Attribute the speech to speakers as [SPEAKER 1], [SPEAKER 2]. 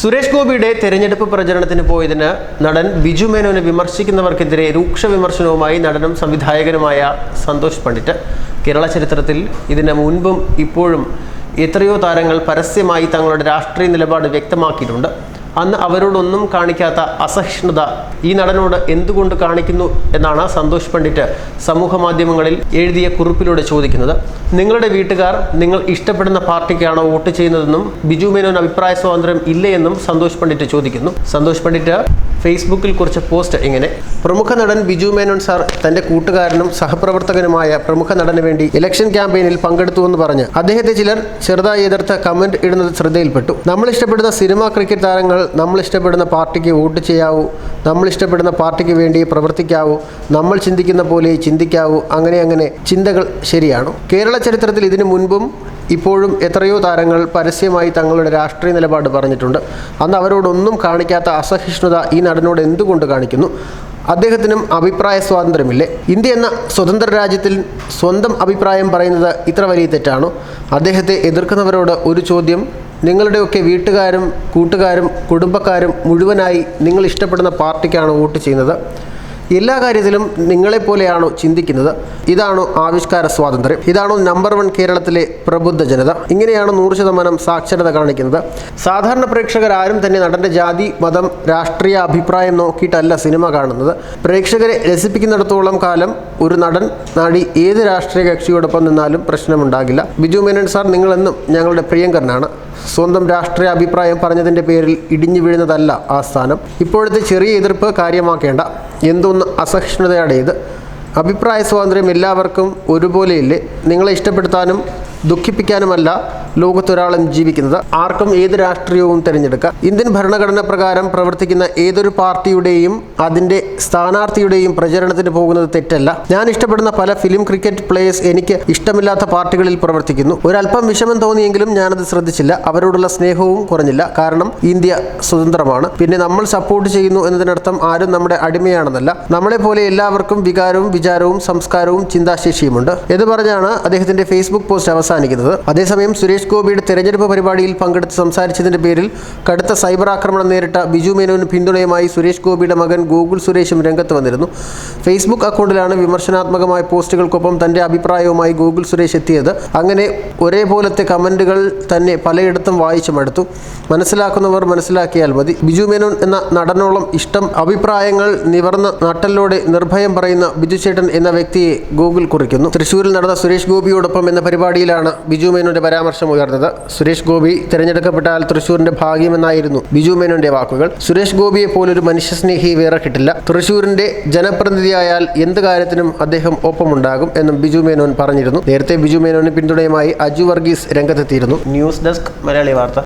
[SPEAKER 1] സുരേഷ് ഗോപിയുടെ തെരഞ്ഞെടുപ്പ് പ്രചരണത്തിന് പോയതിന് നടൻ ബിജു മേനോനെ വിമർശിക്കുന്നവർക്കെതിരെ രൂക്ഷ വിമർശനവുമായി നടനും സംവിധായകനുമായ സന്തോഷ് പണ്ഡിറ്റ്. കേരള ചരിത്രത്തിൽ ഇതിന് മുൻപും ഇപ്പോഴും എത്രയോ താരങ്ങൾ പരസ്യമായി തങ്ങളുടെ രാഷ്ട്രീയ നിലപാട് വ്യക്തമാക്കിയിട്ടുണ്ട്. അന്ന് അവരോടൊന്നും കാണിക്കാത്ത അസഹിഷ്ണുത ഈ നടനോട് എന്തുകൊണ്ട് കാണിക്കുന്നു എന്നാണ് സന്തോഷ് പണ്ഡിറ്റ് സമൂഹ മാധ്യമങ്ങളിൽ എഴുതിയ കുറിപ്പിലൂടെ ചോദിക്കുന്നത്. നിങ്ങളുടെ വീട്ടുകാർ നിങ്ങൾ ഇഷ്ടപ്പെടുന്ന പാർട്ടിക്കാണോ വോട്ട് ചെയ്യുന്നതെന്നും ബിജു മേനോൻ അഭിപ്രായ സ്വാതന്ത്ര്യം ഇല്ലയെന്നും സന്തോഷ് പണ്ഡിറ്റ് ചോദിക്കുന്നു. സന്തോഷ് പണ്ഡിറ്റ് ഫേസ്ബുക്കിൽ കുറിച്ച പോസ്റ്റ് ഇങ്ങനെ. പ്രമുഖ നടൻ ബിജു മേനോൻ സാർ തന്റെ കൂട്ടുകാരനും സഹപ്രവർത്തകനുമായ പ്രമുഖ നടന് വേണ്ടി ഇലക്ഷൻ ക്യാമ്പയിനിൽ പങ്കെടുത്തുവെന്ന് പറഞ്ഞ് അദ്ദേഹത്തെ ചിലർ ചെറുതായി എതിർത്ത് കമന്റ് ഇടുന്നത് ശ്രദ്ധയിൽപ്പെട്ടു. നമ്മൾ ഇഷ്ടപ്പെടുന്ന സിനിമ ക്രിക്കറ്റ് താരങ്ങൾ നമ്മൾ ഇഷ്ടപ്പെടുന്ന പാർട്ടിക്ക് വോട്ട് ചെയ്യാവൂ നമ്മൾ ഇഷ്ടപ്പെടുന്ന പാർട്ടിക്ക് വേണ്ടി പ്രവർത്തിക്കാവൂ നമ്മൾ ചിന്തിക്കുന്ന പോലെ ചിന്തിക്കാവൂ അങ്ങനെ അങ്ങനെ ചിന്തകൾ ശരിയാണോ? കേരള ചരിത്രത്തിൽ ഇതിനു മുൻപും ഇപ്പോഴും എത്രയോ താരങ്ങൾ പരസ്യമായി തങ്ങളുടെ രാഷ്ട്രീയ നിലപാട് പറഞ്ഞിട്ടുണ്ട്. അന്ന് അവരോടൊന്നും കാണിക്കാത്ത അസഹിഷ്ണുത ഈ നടനോട് എന്തുകൊണ്ട് കാണിക്കുന്നു? അദ്ദേഹത്തിനും അഭിപ്രായ സ്വാതന്ത്ര്യമില്ലേ? ഇന്ത്യ എന്ന സ്വതന്ത്ര രാജ്യത്തിൽ സ്വന്തം അഭിപ്രായം പറയുന്നത് ഇത്ര വലിയ തെറ്റാണോ? അദ്ദേഹത്തെ എതിർക്കുന്നവരോട് ഒരു ചോദ്യം നിങ്ങളുടെയൊക്കെ വീട്ടുകാരും കൂട്ടുകാരും കുടുംബക്കാരും മുഴുവനായി നിങ്ങൾ ഇഷ്ടപ്പെടുന്ന പാർട്ടിക്കാണ് വോട്ട് ചെയ്യുന്നത്. എല്ലാ കാര്യത്തിലും നിങ്ങളെപ്പോലെയാണോ ചിന്തിക്കുന്നത്. ഇതാണോ ആവിഷ്കാര സ്വാതന്ത്ര്യം. ഇതാണോ നമ്പർ വൺ കേരളത്തിലെ പ്രബുദ്ധ ജനത. ഇങ്ങനെയാണ് നൂറ് ശതമാനം സാക്ഷരത കാണിക്കുന്നത്. സാധാരണ പ്രേക്ഷകർ ആരും തന്നെ നടന്റെ ജാതി മതം രാഷ്ട്രീയ അഭിപ്രായം നോക്കിയിട്ടല്ല സിനിമ കാണുന്നത്. പ്രേക്ഷകരെ രസിപ്പിക്കുന്നിടത്തോളം കാലം ഒരു നടൻ നാടി ഏത് രാഷ്ട്രീയ കക്ഷിയോടൊപ്പം നിന്നാലും പ്രശ്നമുണ്ടാകില്ല. ബിജു മേനൻ സാർ നിങ്ങളെന്നും ഞങ്ങളുടെ പ്രിയങ്കരനാണ്. സ്വന്തം രാഷ്ട്രീയ അഭിപ്രായം പറഞ്ഞതിന്റെ പേരിൽ ഇടിഞ്ഞു വീഴുന്നതല്ല ആ സ്ഥാനം. ഇപ്പോഴത്തെ ചെറിയ എതിർപ്പ് കാര്യമാക്കേണ്ട. എന്തൊന്ന് അസഹിഷ്ണുതയുടെ ഇത് അഭിപ്രായ സ്വാതന്ത്ര്യം എല്ലാവർക്കും ഒരുപോലെയില്ലേ. നിങ്ങളെ ഇഷ്ടപ്പെടുത്താനും ദുഃഖിപ്പിക്കാനുമല്ല. ലോകത്തൊരാളും ജീവിക്കുന്നത് ആർക്കും ഏത് രാഷ്ട്രീയവും തിരഞ്ഞെടുക്കാം. ഇന്ത്യൻ ഭരണഘടന പ്രകാരം പ്രവർത്തിക്കുന്ന ഏതൊരു പാർട്ടിയുടെയും അതിന്റെ സ്ഥാനാർത്ഥിയുടെയും പ്രചരണത്തിന് പോകുന്നത് തെറ്റല്ല. ഞാൻ ഇഷ്ടപ്പെടുന്ന പല ഫിലിം ക്രിക്കറ്റ് പ്ലേയേഴ്സ് എനിക്ക് ഇഷ്ടമില്ലാത്ത പാർട്ടികളിൽ പ്രവർത്തിക്കുന്നു. ഒരല്പം വിഷമം തോന്നിയെങ്കിലും ഞാനത് ശ്രദ്ധിച്ചില്ല. അവരോടുള്ള സ്നേഹവും കുറഞ്ഞില്ല. കാരണം ഇന്ത്യ സ്വതന്ത്രമാണ്. പിന്നെ നമ്മൾ സപ്പോർട്ട് ചെയ്യുന്നു എന്നതിനർത്ഥം ആരും നമ്മുടെ അടിമയാണെന്നല്ല. നമ്മളെ പോലെ എല്ലാവർക്കും വികാരവും വിചാരവും സംസ്കാരവും ചിന്താശേഷിയുമുണ്ട്. എന്ന് പറഞ്ഞാണ് അദ്ദേഹത്തിന്റെ ഫേസ്ബുക്ക് പോസ്റ്റ് അവസാനിക്കുന്നത്. അതേസമയം സുരേഷ് ഗോപിയുടെ തെരഞ്ഞെടുപ്പ് പരിപാടിയിൽ പങ്കെടുത്ത് സംസാരിച്ചതിന്റെ പേരിൽ കടുത്ത സൈബർ ആക്രമണം നേരിട്ട ബിജു മേനോന് പിന്തുണയുമായി സുരേഷ് ഗോപിയുടെ മകൻ ഗൂഗിൾ സുരേഷും രംഗത്ത് വന്നിരുന്നു. ഫേസ്ബുക്ക് അക്കൗണ്ടിലാണ് വിമർശനാത്മകമായ പോസ്റ്റുകൾക്കൊപ്പം തന്റെ അഭിപ്രായവുമായി ഗൂഗിൾ സുരേഷ് എത്തിയത്. അങ്ങനെ ഒരേപോലത്തെ കമന്റുകൾ തന്നെ പലയിടത്തും വായിച്ചു മടുത്തു മനസ്സിലാക്കുന്നവർ മനസ്സിലാക്കിയാൽ മതി. ബിജു മേനോൻ എന്ന നടനോളം ഇഷ്ടം അഭിപ്രായങ്ങൾ നിവർന്ന നട്ടലോടെ നിർഭയം പറയുന്ന ബിജു ചേട്ടൻ എന്ന വ്യക്തിയെ ഗൂഗിൾ കുറിക്കുന്നു. തൃശൂരിൽ നടന്ന സുരേഷ് ഗോപിയോടൊപ്പം എന്ന പരിപാടിയിലാണ് ബിജു മേനോന്റെ പരാമർശം ഉയർന്നത്. സുരേഷ് ഗോപി തിരഞ്ഞെടുക്കപ്പെട്ടാൽ തൃശൂരിന്റെ ഭാഗ്യമെന്നായിരുന്നു ബിജു മേനോന്റെ വാക്കുകൾ. സുരേഷ് ഗോപിയെ പോലൊരു മനുഷ്യസ്നേഹി വേറെ കിട്ടില്ല. തൃശൂരിന്റെ ജനപ്രതിനിധിയായാൽ എന്ത് കാര്യത്തിനും അദ്ദേഹം ഒപ്പമുണ്ടാകും എന്നും ബിജു മേനോൻ പറഞ്ഞിരുന്നു. നേരത്തെ ബിജു മേനോന് പിന്തുണയുമായി അജു വർഗീസ് രംഗത്തെത്തിയിരുന്നു. ന്യൂസ് ഡെസ്ക് മലയാളി വാർത്ത.